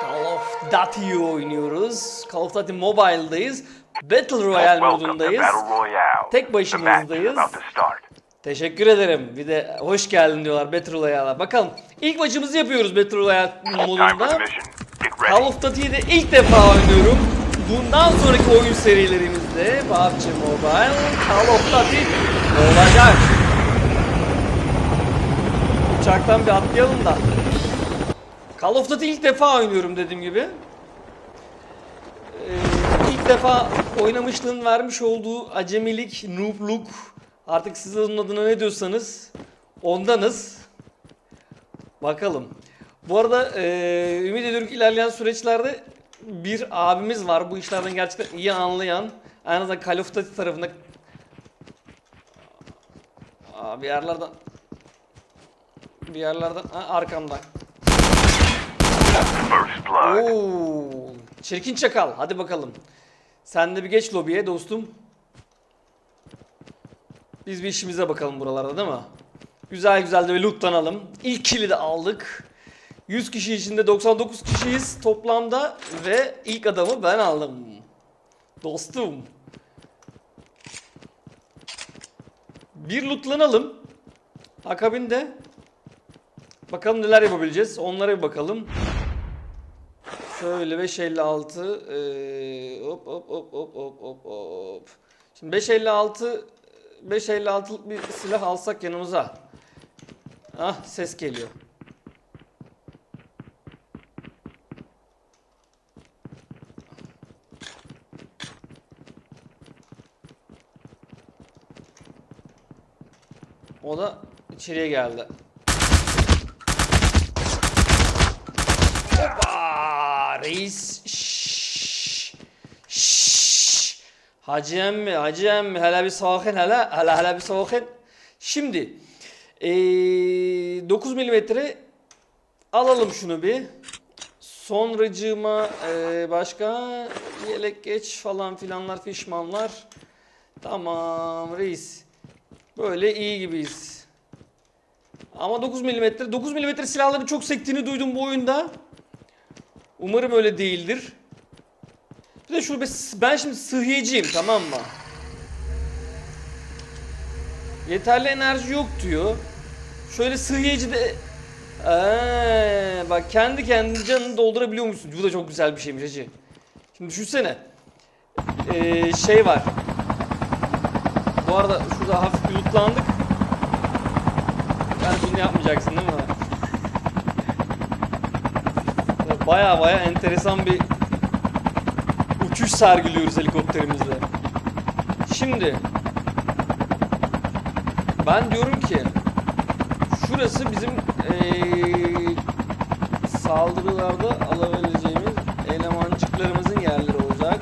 Call of Duty'yi oynuyoruz. Call of Duty Mobile'dayız. Battle Royale modundayız. Tek başımızdayız. Teşekkür ederim. Bir de hoş geldin diyorlar Battle Royale'a. Bakalım ilk maçımızı yapıyoruz Battle Royale modunda. Call of Duty'yi de ilk defa oynuyorum. Bundan sonraki oyun serilerimizde PUBG Mobile, Call of Duty olacak. Uçaktan bir atlayalım da. Call of Duty ilk defa oynuyorum dediğim gibi. Ee, ilk defa oynamışlığın vermiş olduğu acemilik, noobluk, artık siz onun adına ne diyorsanız ondanız. Bakalım. Bu arada eee ümit ediyorum ki ilerleyen süreçlerde bir abimiz var bu işlerden gerçekten iyi anlayan. En azından Call of Duty tarafında bir yerlerden bir yerlerden ha, arkamda. Oo, çirkin çakal. Hadi bakalım. Sen de bir geç lobiye dostum. Biz bir işimize bakalım buralarda değil mi? Güzel güzel de bir lootlanalım. İlk kill'i de aldık. 100 kişi içinde 99 kişiyiz toplamda ve ilk adamı ben aldım. Dostum. Bir lootlanalım. Akabinde bakalım neler yapabileceğiz. Onlara bir bakalım. Şöyle 556 eee, hop hop hop hop hop hop hop. Şimdi 556 556'lık bir silah alsak yanımıza. Ah ses geliyor. O da içeriye geldi. Hoppa! Reis. Şşş. Şşş. Hacı emmi, hacı emmi. Hele bir sakin hele. Hele hele bir sakin. Şimdi. Ee, 9 milimetre alalım şunu bir. Sonracığıma ee, başka yelek geç falan filanlar fişmanlar. Tamam reis. Böyle iyi gibiyiz. Ama 9 mm. 9 mm silahların çok sektiğini duydum bu oyunda. Umarım öyle değildir. Bir de şurada ben şimdi sıhhiyeciyim tamam mı? Yeterli enerji yok diyor. Şöyle sıhhiyeci de Ee, bak kendi kendine canını doldurabiliyor musun? Bu da çok güzel bir şeymiş hacı. Şimdi düşünsene. Ee, şey var. Bu arada şurada hafif bir lootlandık. Yani bunu yapmayacaksın değil mi? Baya baya enteresan bir uçuş sergiliyoruz helikopterimizle. Şimdi ben diyorum ki şurası bizim eee, saldırılarda alabileceğimiz elemancıklarımızın yerleri olacak.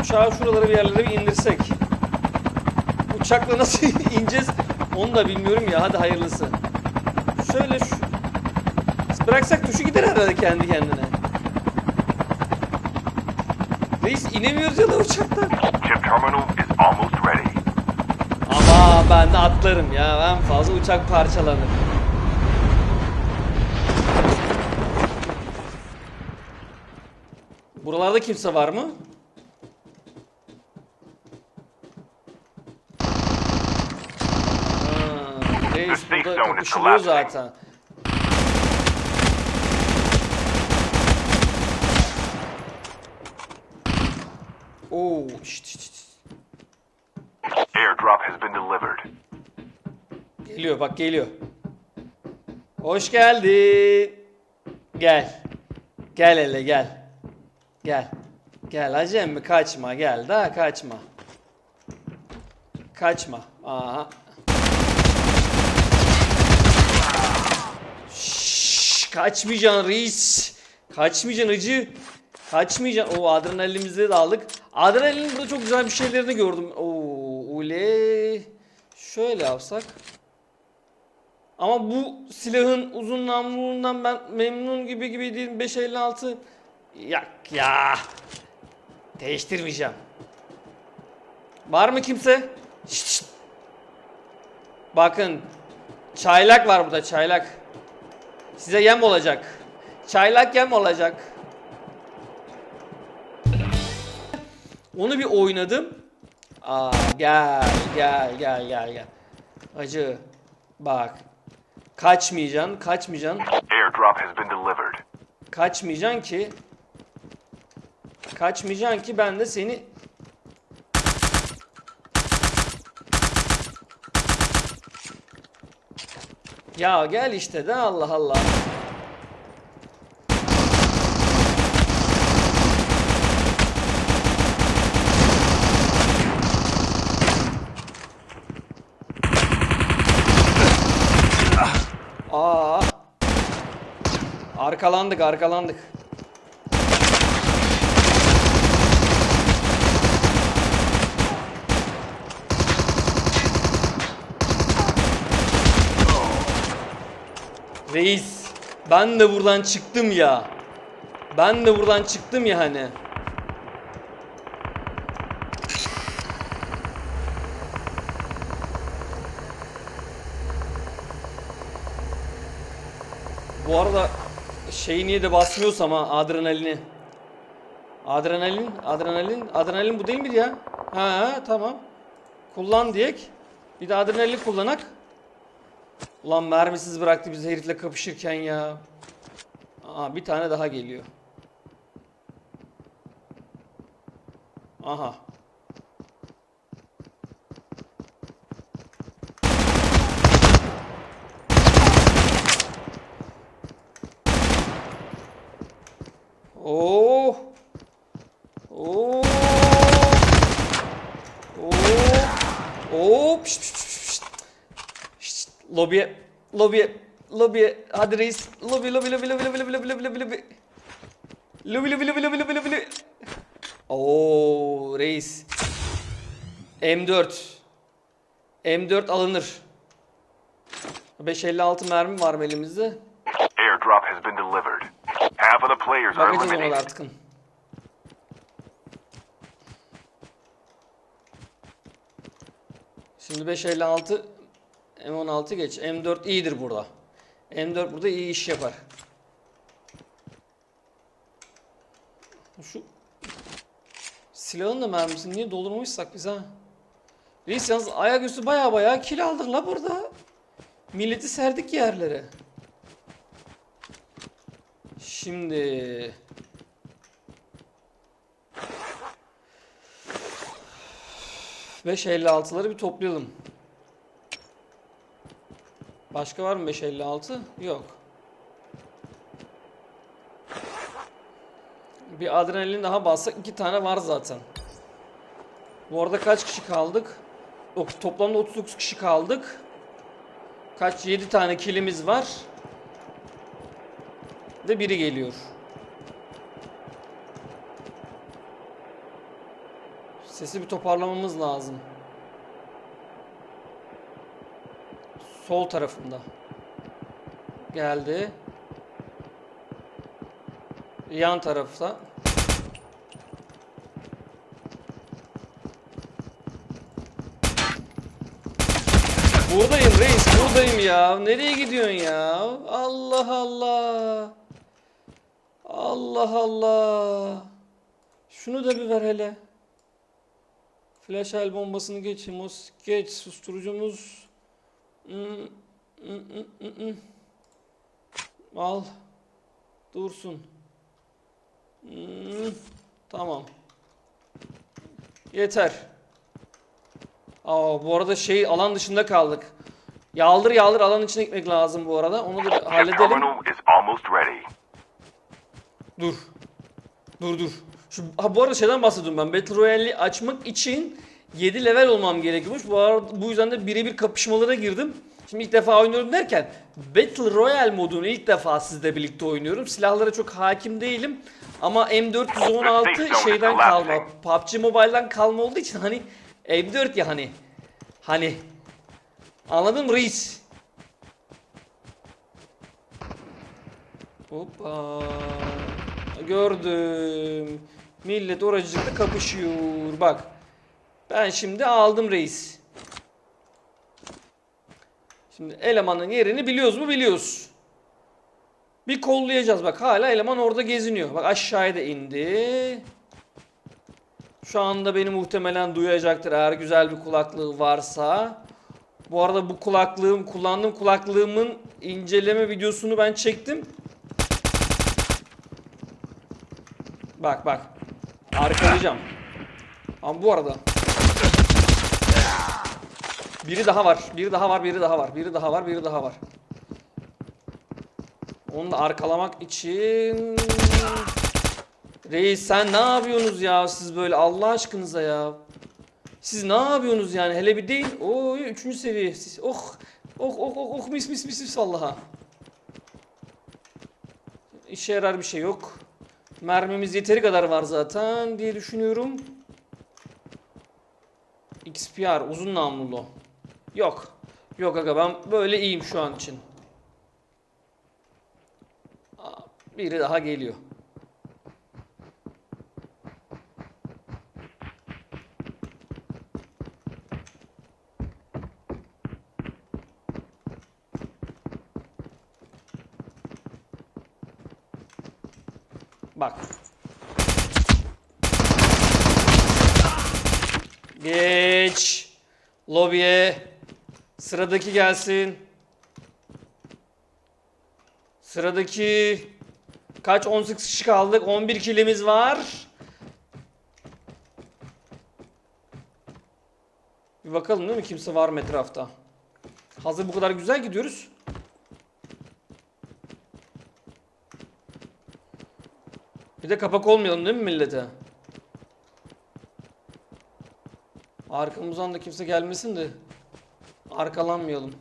Uçağı şuralara bir yerlere bir indirsek. Uçakla nasıl ineceğiz onu da bilmiyorum ya hadi hayırlısı. Şöyle şu... Bıraksak tuşu gider herhalde kendi kendine. Reis inemiyoruz ya da uçaktan. Chip terminal is almost ready. Ama ben de atlarım ya ben fazla uçak parçalanır. Buralarda kimse var mı? Safe burada kapışılıyor zaten. Oo, şşt, şşt. Airdrop has been delivered. Geliyor bak geliyor. Hoş geldin. Gel. Gel hele gel. Gel. Gel hacem mi kaçma gel daha kaçma. Kaçma. Aha. Şşş, kaçmayacaksın reis. Kaçmayacaksın hacı. Kaçmayacaksın. O adrenalinimizi de aldık. Adrenalin burada çok güzel bir şeylerini gördüm. Oo, ule. Şöyle yapsak. Ama bu silahın uzun namluluğundan ben memnun gibi gibi değilim. 556 yak ya. Değiştirmeyeceğim. Var mı kimse? Şşt. Bakın. Çaylak var burada çaylak. Size yem olacak. Çaylak yem olacak. Onu bir oynadım. Aa gel gel gel gel gel. Acı. Bak. Kaçmayacaksın, kaçmayacaksın. Airdrop has been delivered. Kaçmayacaksın ki. Kaçmayacaksın ki ben de seni Ya gel işte de Allah Allah. Aa. Arkalandık, arkalandık. Reis, ben de buradan çıktım ya. Ben de buradan çıktım ya hani. Bu arada şeyi niye de basmıyorsam ha adrenalini. Adrenalin, adrenalin, adrenalin bu değil miydi ya? Ha, ha tamam. Kullan diyek. Bir de adrenalin kullanak. Ulan mermisiz bıraktı bizi herifle kapışırken ya. Aa bir tane daha geliyor. Aha. Oo. Oo. Oo. Oo. Pişt, pişt, pişt, pişt. Lobiye, lobiye, lobiye. Hadi reis. Lobi, lobi, lobi, lobi, lobi, lobi, lobi, lobi, lobi, lobi. Lobi, lobi, lobi, lobi, lobi, lobi, lobi. Oo, reis. M4. M4 alınır. 556 mermi var elimizde. Airdrop has been delivered. Half of the players are eliminated. artık. Şimdi 556 M16 geç. M4 iyidir burada. M4 burada iyi iş yapar. Şu silahın da mermisini niye doldurmamışsak biz ha? Reis yalnız ayaküstü baya baya kill aldık la burada. Milleti serdik yerlere. Şimdi 556'ları bir toplayalım. Başka var mı 556? Yok. Bir adrenalin daha bassak iki tane var zaten. Bu arada kaç kişi kaldık? O, toplamda 39 kişi kaldık. Kaç? 7 tane kilimiz var. Ve biri geliyor. Sesi bir toparlamamız lazım. Sol tarafında. Geldi. Yan tarafta. Buradayım reis, buradayım ya. Nereye gidiyorsun ya? Allah Allah. Allah Allah. Şunu da bir ver hele. Flash el bombasını geç, mos geç, susturucumuz. Hmm, hmm, hmm, hmm, hmm. Al. Dursun. Tamam. Yeter. Aa, bu arada şey alan dışında kaldık. Yaldır yaldır alan içine gitmek lazım bu arada. Onu da halledelim. Dur. Dur dur. Şu, ha bu arada şeyden bahsediyorum ben. Battle Royale'i açmak için 7 level olmam gerekiyormuş. Bu arada bu yüzden de birebir kapışmalara girdim. Şimdi ilk defa oynuyorum derken Battle Royale modunu ilk defa sizle birlikte oynuyorum. Silahlara çok hakim değilim. Ama M416 şeyden kalma. PUBG Mobile'dan kalma olduğu için hani M4 ya hani. Hani. Anladın mı reis? Hoppa. Gördüm. Millet oracıkta kapışıyor. Bak. Ben şimdi aldım reis. Şimdi elemanın yerini biliyoruz mu? Biliyoruz. Bir kollayacağız bak hala eleman orada geziniyor. Bak aşağıya da indi. Şu anda beni muhtemelen duyacaktır eğer güzel bir kulaklığı varsa. Bu arada bu kulaklığım, kullandığım kulaklığımın inceleme videosunu ben çektim. Bak bak. Arkalayacağım. Ama bu arada biri daha var. Biri daha var. Biri daha var. Biri daha var. Biri daha var. Onu da arkalamak için Reis sen ne yapıyorsunuz ya siz böyle Allah aşkınıza ya. Siz ne yapıyorsunuz yani hele bir değil. Oo üçüncü seviye. Siz, oh oh oh oh oh mis mis mis mis vallaha. İşe yarar bir şey yok. Mermimiz yeteri kadar var zaten diye düşünüyorum. XPR uzun namlulu. Yok. Yok aga ben böyle iyiyim şu an için. Aa, Biri daha geliyor. Bak. Geç. Lobiye. Sıradaki gelsin. Sıradaki kaç 18 kişi kaldık. 11 kilimiz var. Bir bakalım değil mi kimse var mı etrafta? Hazır bu kadar güzel gidiyoruz. Bir de kapak olmayalım değil mi millete? Arkamızdan da kimse gelmesin de arkalanmayalım.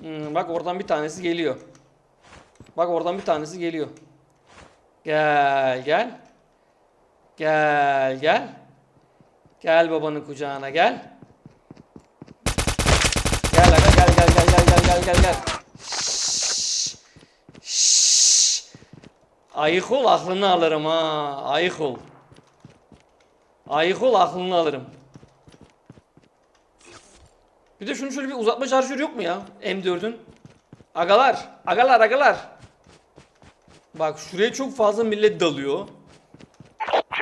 Hmm, bak oradan bir tanesi geliyor. Bak oradan bir tanesi geliyor. Gel gel. Gel gel. Gel babanın kucağına gel. Gel aga gel gel gel gel gel gel gel gel. Şşş. Şşş. Ayık ol aklını alırım ha. Ayık ol. Ayık ol aklını alırım. Bir de şunu şöyle bir uzatma şarjörü yok mu ya? M4'ün. Agalar, agalar, agalar. Bak şuraya çok fazla millet dalıyor.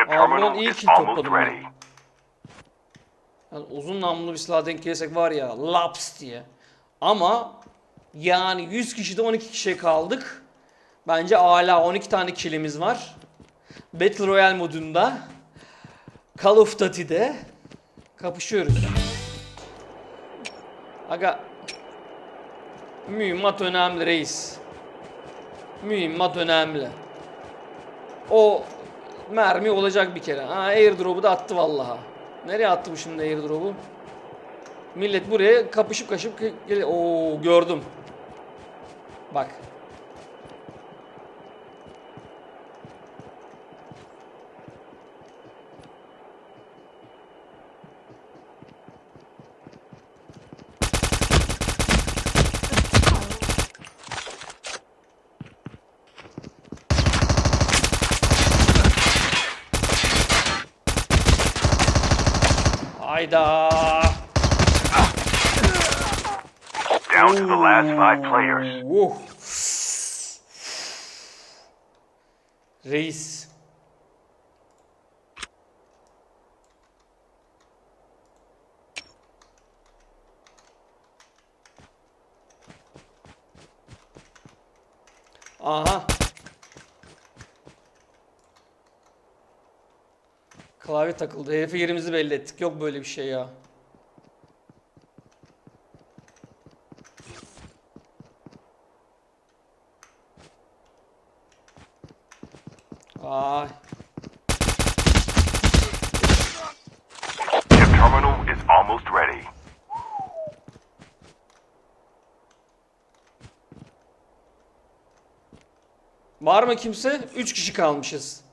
Buradan iyi almost topladım ben. Yani uzun namlulu bir silah denk gelirsek var ya laps diye. Ama yani 100 kişide 12 kişiye kaldık. Bence hala 12 tane killimiz var. Battle Royale modunda Call of Duty'de kapışıyoruz. Aga mühimmat önemli reis. Mühimmat önemli. O mermi olacak bir kere. Ha airdrop'u da attı vallaha. Nereye attı bu şimdi airdrop'u? Millet buraya kapışıp kaşıp gel. Oo gördüm. Bak. Hayda. Down to the last five players. Uh. Reis. Aha. Klavye takıldı. Herife yerimizi belli ettik. Yok böyle bir şey ya. Ay. Chip terminal is almost ready. Var mı kimse? 3 kişi kalmışız.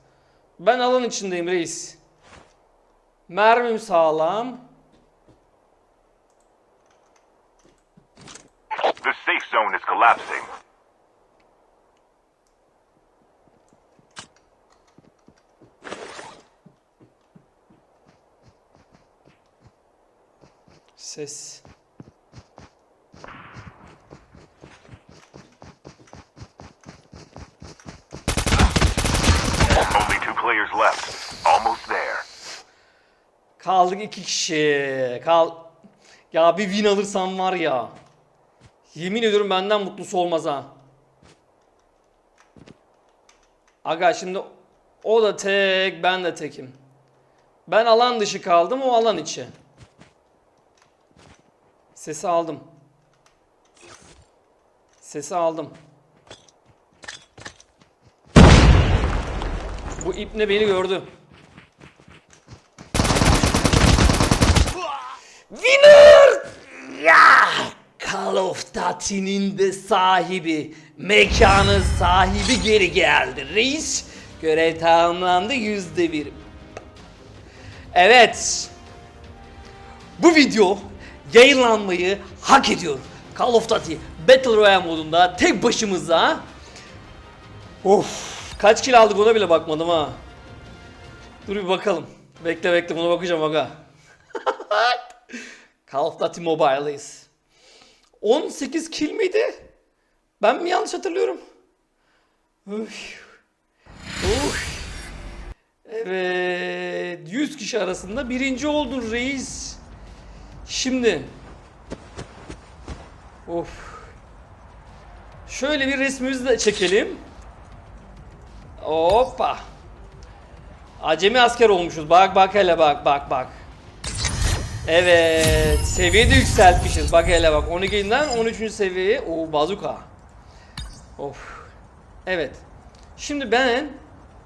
Ben alan içindeyim reis. Mermim sağlam. The safe zone is collapsing. Ses. Only two players left. Almost there. Kaldık iki kişi. Kal. Ya bir win alırsam var ya. Yemin ediyorum benden mutlusu olmaz ha. Aga şimdi o da tek, ben de tekim. Ben alan dışı kaldım, o alan içi. Sesi aldım. Sesi aldım. Bu ipne beni gördü. Winner! Ya! Call of Duty'nin de sahibi, mekanın sahibi geri geldi. Reis, görev tamamlandı yüzde bir. Evet. Bu video yayınlanmayı hak ediyor. Call of Duty Battle Royale modunda tek başımıza. Of, kaç kill aldık ona bile bakmadım ha. Dur bir bakalım. Bekle bekle buna bakacağım aga. Call of Duty Mobile'dayız. 18 kill miydi? Ben mi yanlış hatırlıyorum? Üf. Uf. Evet. 100 kişi arasında birinci oldun reis. Şimdi. Of. Şöyle bir resmimizi de çekelim. Hoppa. Acemi asker olmuşuz. Bak bak hele bak bak bak. Evet. Seviye de yükseltmişiz. Bak hele bak. 12'den 13. seviyeye. O bazuka. Of. Evet. Şimdi ben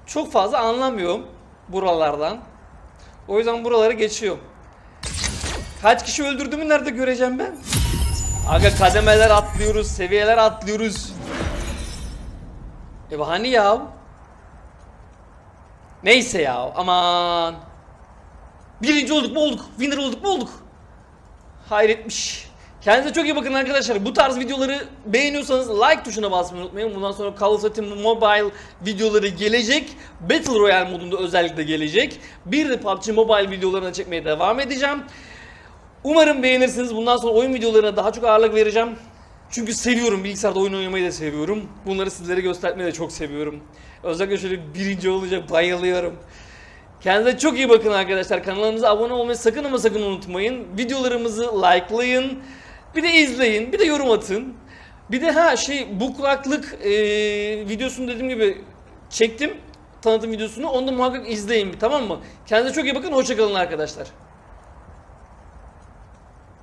çok fazla anlamıyorum buralardan. O yüzden buraları geçiyorum. Kaç kişi öldürdüğümü nerede göreceğim ben? Aga kademeler atlıyoruz, seviyeler atlıyoruz. E hani ya? Neyse ya aman. Birinci olduk mu olduk? Winner olduk mu olduk? Hayretmiş. Kendinize çok iyi bakın arkadaşlar. Bu tarz videoları beğeniyorsanız like tuşuna basmayı unutmayın. Bundan sonra Call of Duty Mobile videoları gelecek. Battle Royale modunda özellikle gelecek. Bir de PUBG Mobile videolarını çekmeye devam edeceğim. Umarım beğenirsiniz. Bundan sonra oyun videolarına daha çok ağırlık vereceğim. Çünkü seviyorum. Bilgisayarda oyun oynamayı da seviyorum. Bunları sizlere göstermeyi de çok seviyorum. Özellikle şöyle birinci olacak bayılıyorum. Kendinize çok iyi bakın arkadaşlar. Kanalımıza abone olmayı sakın ama sakın unutmayın. Videolarımızı likelayın. Bir de izleyin. Bir de yorum atın. Bir de ha şey bu kulaklık eee videosunu dediğim gibi çektim. Tanıtım videosunu. Onu da muhakkak izleyin tamam mı? Kendinize çok iyi bakın. Hoşçakalın arkadaşlar.